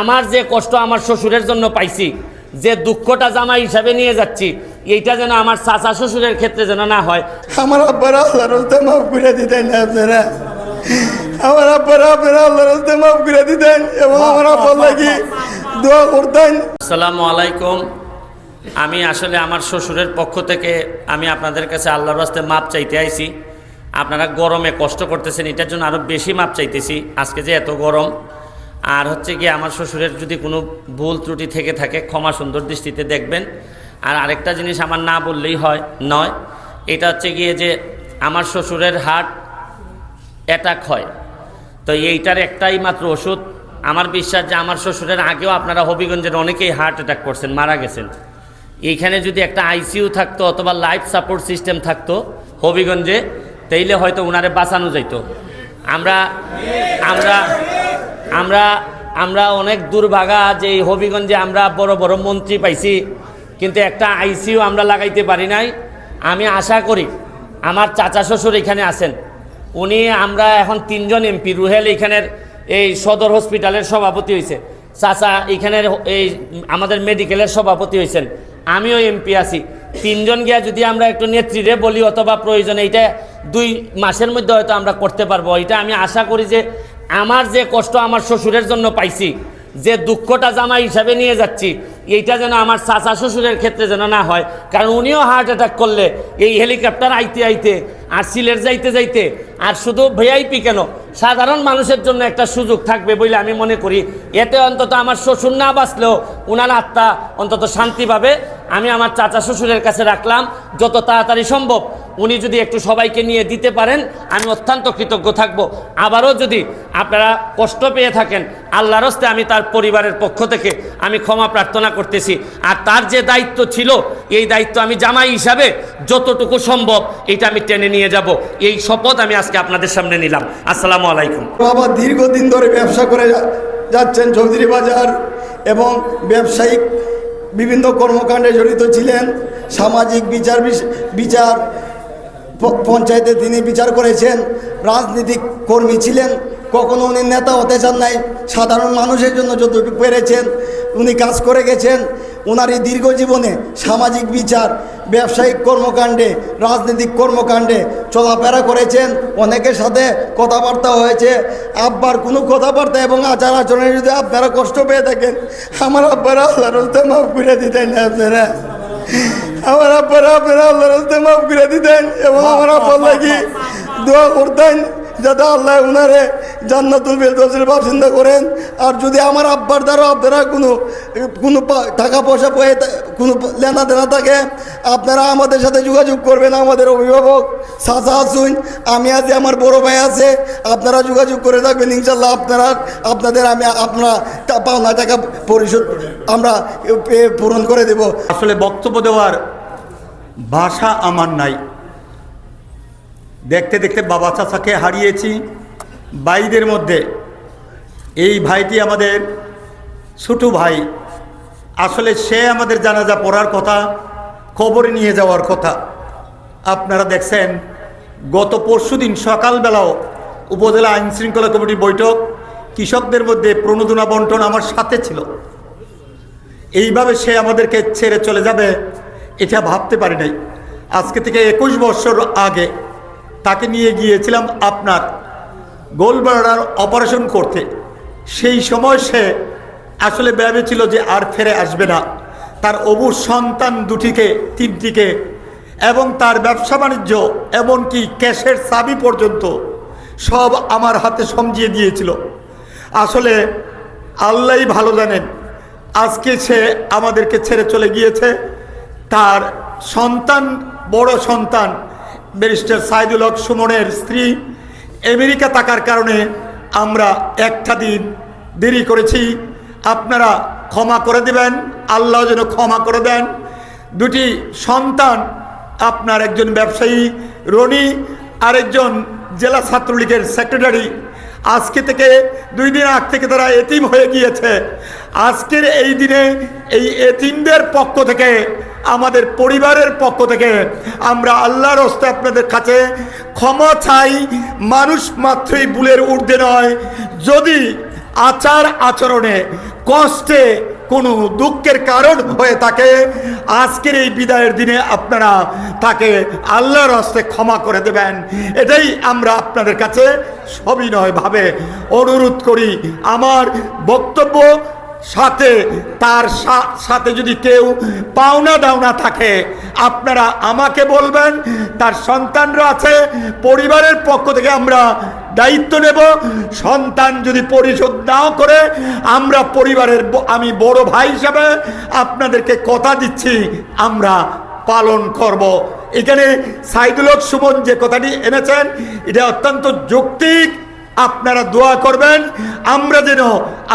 আমার যে কষ্ট আমার শ্বশুরের জন্য পাইছি যে দুঃখটা জামাই হিসাবে নিয়ে যাচ্ছি এইটা যেন আমার চাচা শ্বশুরের ক্ষেত্রে যেন না হয়। আমার আব্বারা আল্লাহর মাফ করে দিতেন আপনারা। আমার আব্বারা আপনারা আল্লাহর মাফ করে দিতেন এবং আমার আব্বার লাগি দোয়া করতেন। আসসালামু আলাইকুম। আমি আসলে আমার শ্বশুরের পক্ষ থেকে আমি আপনাদের কাছে আল্লাহর রাস্তে মাপ চাইতে আইছি। আপনারা গরমে কষ্ট করতেছেন এটার জন্য আরও বেশি মাপ চাইতেছি। আজকে যে এত গরম আর হচ্ছে কি আমার শ্বশুরের যদি কোনো ভুল ত্রুটি থেকে থাকে, ক্ষমা সুন্দর দৃষ্টিতে দেখবেন। আর আরেকটা জিনিস আমার না বললেই হয়, নয়, এটা হচ্ছে গিয়ে যে আমার শ্বশুরের হার্ট অ্যাটাক হয়। তো এইটার একটাই মাত্র ওষুধ। আমার বিশ্বাস যে আমার শ্বশুরের আগেও আপনারা হবিগঞ্জের অনেকেই হার্ট অ্যাটাক করছেন, মারা গেছেন। এইখানে যদি একটা আইসিইউ থাকতো অথবা লাইফ সাপোর্ট সিস্টেম থাকতো হবিগঞ্জে, তাইলে হয়তো ওনারে বাঁচানো যাইতো। আমরা আমরা আমরা আমরা অনেক দুর্ভাগা যে হবিগঞ্জে আমরা বড় বড় মন্ত্রী পাইছি, কিন্তু একটা আইসিইউ আমরা লাগাইতে পারি নাই। আমি আশা করি আমার চাচা শ্বশুর এখানে আছেন। উনি আমরা এখন তিনজন এমপি, রুহেল এখানের এই সদর হসপিটালের সভাপতি হয়েছে চাচা এখানের এই আমাদের মেডিকেলের সভাপতি হয়েছেন আমিও এমপি আছি। তিনজন গিয়া যদি আমরা একটু নেত্রীরে বলি অথবা প্রয়োজনে, এইটা দুই মাসের মধ্যে হয়তো আমরা করতে পারব। এটা আমি আশা করি যে আমার যে কষ্ট আমার শ্বশুরের জন্য পাইছি, যে দুঃখটা জামাই হিসাবে নিয়ে যাচ্ছি, এইটা যেন আমার চাচা শ্বশুরের ক্ষেত্রে যেন না হয়। কারণ উনিও হার্ট অ্যাটাক করলে, এই হেলিকপ্টার আইতে আইতে, আর সিলেট যাইতে যাইতে, আর শুধু ভিআইপি কেন? সাধারণ মানুষের জন্য একটা সুযোগ থাকবে বলে আমি মনে করি। এতে অন্তত আমার শ্বশুর না বাঁচলেও উনার আত্মা অন্তত শান্তি পাবে। আমি আমার চাচা শ্বশুরের কাছে রাখলাম, যত তাড়াতাড়ি সম্ভব। উনি যদি একটু সবাইকে নিয়ে দিতে পারেন, আমি অত্যন্ত কৃতজ্ঞ থাকব। আবারও যদি আপনারা কষ্ট পেয়ে থাকেন, আল্লাহর হস্তে আমি তার পরিবারের পক্ষ থেকে আমি ক্ষমা প্রার্থনা করতেছি। আর তার যে দায়িত্ব ছিল, এই দায়িত্ব আমি জামাই হিসাবে যতটুকু সম্ভব এটা আমি টেনে নিয়ে যাব। এই শপথ আমি আজকে আপনাদের সামনে নিলাম। আসসালামু আলাইকুম। বাবা দীর্ঘদিন ধরে ব্যবসা করে যাচ্ছেন চৌধুরী বাজার এবং ব্যবসায়িক বিভিন্ন কর্মকাণ্ডে জড়িত ছিলেন। সামাজিক বিচার বিচার পঞ্চায়েতে তিনি বিচার করেছেন, রাজনীতিক কর্মী ছিলেন, কখনো উনি নেতা হতে চান নাই, সাধারণ মানুষের জন্য যতটুকু পেরেছেন, উনি কাজ করে গেছেন ওনার এই দীর্ঘ জীবনে সামাজিক বিচার, ব্যবসায়িক কর্মকাণ্ডে, রাজনৈতিক কর্মকাণ্ডে চলাফেরা করেছেন, অনেকের সাথে কথাবার্তা হয়েছে, আব্বার কোনো কথাবার্তা এবং আচার আচরণে যদি আপনারা কষ্ট পেয়ে থাকেন, আমার আব্বারা আল্লাহর হস্তে মাফ করে দিতেন আপনারা। আমার আব্বারা আপনারা আল্লাহর হস্তে মাফ করে দিতেন এবং আমার আব্বার লাগি দোয়া করতেন যাতে আল্লাহ উনারে জান্নাতুল ফেরদৌসের বাসিন্দা করেন। আর যদি আমার আব্বার দ্বারা আপনারা কোনো কোনো পা- টাকা পয়সা পেয়ে কোনো লেনা দেনা থাকে আপনারা আমাদের সাথে যোগাযোগ করবেন আমাদের অভিভাবক চাচা আসুন আমি আছি আমার বড় ভাই আছে আপনারা যোগাযোগ করে থাকবেন ইনশাল্লাহ আপনারা আপনাদের আমি আপনারা পাওনা টাকা পরিশোধ আমরা এ, পূরণ করে দেব। আসলে বক্তব্য দেওয়ার ভাষা আমার নাই। দেখতে দেখতে বাবা চাচাকে হারিয়েছি। বাইদের মধ্যে। এই ভাইটি আমাদের ছোটো ভাই। আসলে সে আমাদের জানাজা পড়ার কথা খবরে নিয়ে যাওয়ার কথা। আপনারা দেখছেন, গত পরশুদিন সকালবেলাও উপজেলা আইন শৃঙ্খলা কমিটির বৈঠক, কৃষকদের মধ্যে প্রণোদনা বন্টন আমার সাথে ছিল। এইভাবে সে আমাদেরকে ছেড়ে চলে যাবে এটা ভাবতে পারি নাই। আজকে থেকে একুশ বছর আগে তাকে নিয়ে গিয়েছিলাম আপনার গোলবাড়ার অপারেশন করতে। সেই সময় সে আসলে ভেবেছিল যে আর ফেরে আসবে না। তার অবু সন্তান দুটিকে, তিনটিকে এবং তার ব্যবসা বাণিজ্য এমনকি ক্যাশের চাবি পর্যন্ত সব আমার হাতে সমঝিয়ে দিয়েছিল। আসলে আল্লাহই ভালো জানেন, আজকে সে আমাদেরকে ছেড়ে চলে গিয়েছে। তার সন্তান, বড় সন্তান, ব্যারিস্টার সাইদুল হক সুমনের স্ত্রী আমেরিকা থাকার কারণে আমরা একটা দিন দেরি করেছি। আপনারা ক্ষমা করে দেবেন, আল্লাহ যেন ক্ষমা করে দেন। দুটি সন্তান, আপনার একজন ব্যবসায়ী রনি, আরেকজন জেলা ছাত্রলীগের সেক্রেটারি। আজকে থেকে দুই দিন আগ থেকে তারা এতিম হয়ে গিয়েছে। আজকের এই দিনে এই এতিমদের পক্ষ থেকে আমাদের পরিবারের পক্ষ থেকে আমরা আল্লাহর হস্তে আপনাদের কাছে ক্ষমা চাই। মানুষ মাত্রই বুলের ঊর্ধ্বে নয়। যদি আচার আচরণে কষ্টে কোনো দুঃখের কারণ হয়ে থাকে, আজকের এই বিদায়ের দিনে আপনারা তাকে আল্লাহর হস্তে ক্ষমা করে দেবেন। এটাই আমরা আপনাদের কাছে সবিনয়ভাবে অনুরোধ করি। আমার বক্তব্য সাথে, তার সাথে যদি কেউ পাওনা দাওনা থাকে, আপনারা আমাকে বলবেন, তার সন্তানরা আছে, পরিবারের পক্ষ থেকে আমরা দায়িত্ব নেব। সন্তান যদি পরিশোধ নাও করে, আমরা পরিবারের আমি বড় ভাই হিসাবে আপনাদেরকে কথা দিচ্ছি, আমরা পালন করব। এখানে সাইদুল হক সুমন যে কথাটি এনেছেন, এটা অত্যন্ত যৌক্তিক। আপনারা দোয়া করবেন। আমরা যেন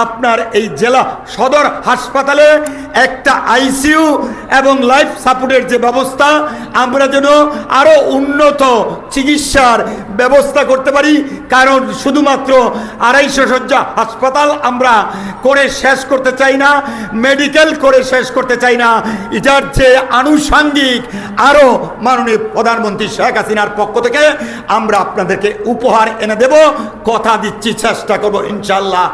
আপনার এই জেলা সদর হাসপাতালে একটা আইসিইউ এবং লাইফ সাপোর্টের যে ব্যবস্থা, আমরা যেন আরও উন্নত চিকিৎসার ব্যবস্থা করতে পারি। কারণ শুধুমাত্র আড়াইশো শয্যা হাসপাতাল আমরা করে শেষ করতে চাই না, মেডিকেল করে শেষ করতে চাই না। এটার যে আনুষাঙ্গিক আরও মাননীয় প্রধানমন্ত্রী শেখ হাসিনার পক্ষ থেকে আমরা আপনাদেরকে উপহার এনে দেব। কথা দিচ্ছি চেষ্টা করব ইনশাল্লাহ।